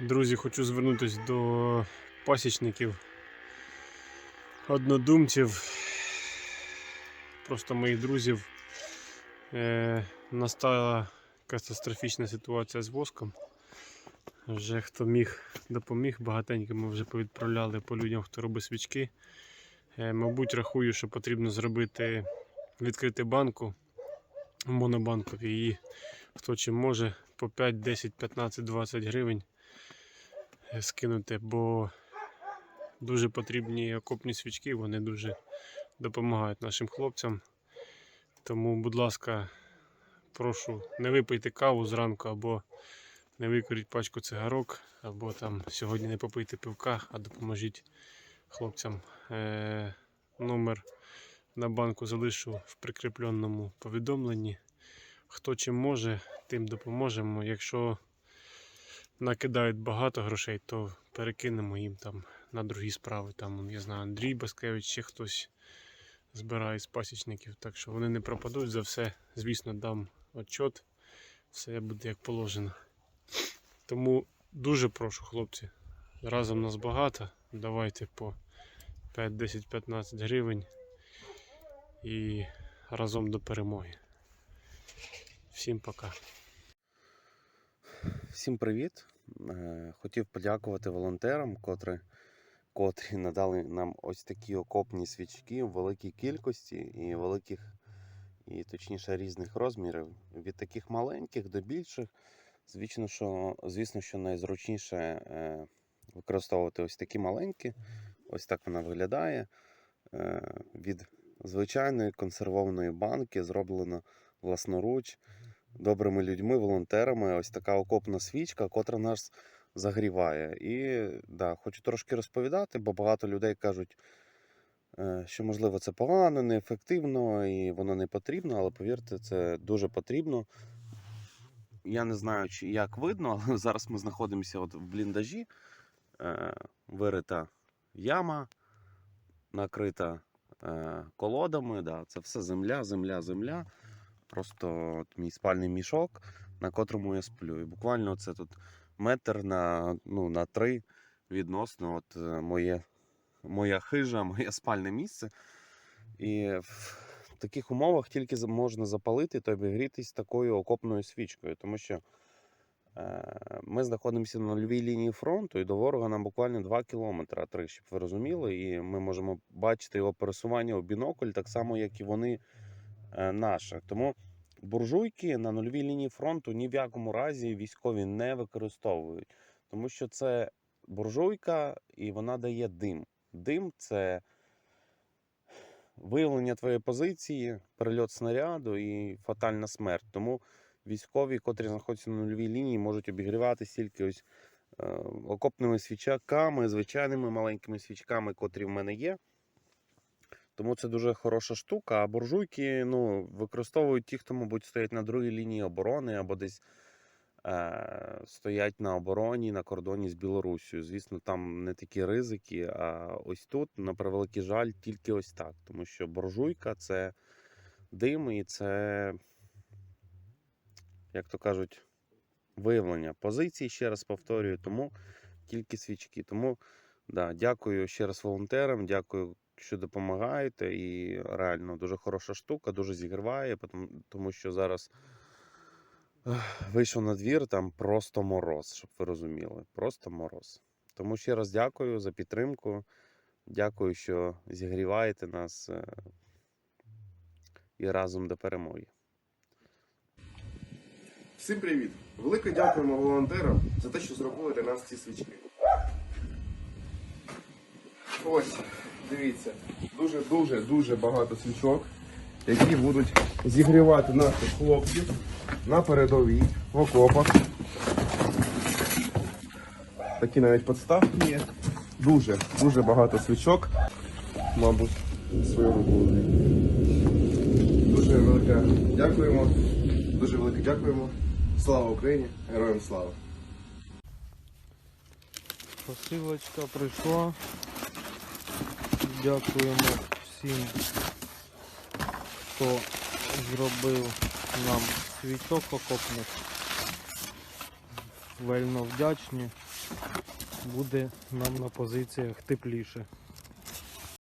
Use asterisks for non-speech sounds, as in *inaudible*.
Друзі, хочу звернутися до пасічників, однодумців, просто моїх друзів. Е, настала катастрофічна ситуація з воском. Вже хто міг допоміг, багатенько ми вже повідправляли по людям, хто робить свічки. Е, мабуть, рахую, що потрібно зробити відкрити банку, монобанку, і хто чим може по 5, 10, 15, 20 гривень скинути, бо дуже потрібні окопні свічки, вони дуже допомагають нашим хлопцям. Тому, будь ласка, прошу, не випийте каву зранку або не викуріть пачку цигарок, або там сьогодні не попийте пивка, а допоможіть хлопцям. Е, номер на банку залишу в прикріпленому повідомленні. Хто чим може, тим допоможемо. Якщо накидають багато грошей, то перекинемо їм там на другі справи. Там, я знаю, Андрій Баскевич, ще хтось збирає з пасічників. Так що вони не пропадуть за все. Звісно, дам отчет. Все буде як положено. Тому дуже прошу, хлопці. Разом нас багато. Давайте по 5, 10, 15 гривень. І разом до перемоги. Всім пока. Всім привіт! Е, Хотів подякувати волонтерам, котрі, котрі *laughs* надали нам ось такі окопні свічки в великій кількості і великих, і точніше різних розмірів. Від таких маленьких до більших. Звісно, що, звісно, що найзручніше е, використовувати ось такі маленькі. Ось так вона виглядає. Е, Від звичайної консервованої банки зроблено власноруч добрими людьми, волонтерами. Ось така окопна свічка, котра нас загріває. І да, хочу трошки розповідати, бо багато людей кажуть, е, що можливо це погано, неефективно і воно не потрібно, але повірте, це дуже потрібно. Я не знаю, чи як видно, але *laughs* зараз ми знаходимося от в бліндажі. Е, Вирита яма, накрита е, колодами. Да, це все земля, земля, земля просто от мій спальний мішок, на котрому я сплю. І буквально це тут метр на, ну, на три відносно от, е, моє, моя хижа, *laughs* моє спальне місце. І в таких умовах тільки можна запалити та обігрітись такою окопною свічкою, тому що е, ми знаходимося на нульовій лінії фронту, і до ворога нам буквально 2 кілометри, 3, щоб ви розуміли. І ми можемо бачити його пересування у бінокль, так само, як і вони е, наше. Тому буржуйки на нульовій лінії фронту ні в якому разі військові не використовують, тому що це буржуйка і вона дає дим. Дим це виявлення твоєї позиції, перельот снаряду і фатальна смерть. Тому військові, котрі знаходяться на нульовій лінії, можуть обігріватися тільки ось е, окопними свічаками, звичайними маленькими свічками, котрі в мене є. Тому це дуже хороша штука. А буржуйки ну, використовують ті, хто, мабуть, стоять на другій лінії оборони або десь е, стоять на обороні на кордоні з Білоруссю. Звісно, там не такі ризики. А ось тут, на превеликий жаль, тільки ось так. Тому що буржуйка це дим і це, як то кажуть, виявлення позицій, ще раз повторюю, тому тільки свічки. Тому да, дякую ще раз волонтерам, дякую що допомагаєте, і реально дуже хороша штука, дуже зігріває, тому, що зараз вийшов на двір, там просто мороз, щоб ви розуміли. Просто мороз. Тому ще раз дякую за підтримку. Дякую, що зігріваєте нас е, і разом до перемоги. Всім привіт! Велике дякуємо волонтерам за те, що зробили для нас ці свічки. Ось, дивіться, дуже дуже дуже багато свічок, які будуть зігрівати наших хлопців на передовій, в окопах. Такі навіть подставки є. Дуже, дуже багато свічок. Мабуть, свою руку. Дуже велике дякуємо. Дуже велике дякуємо. Слава Україні! Героям слава! Посилочка прийшла. Дякуємо всім, хто зробив нам свічок окопних. Вельно вдячні. буде нам на позиціях тепліше.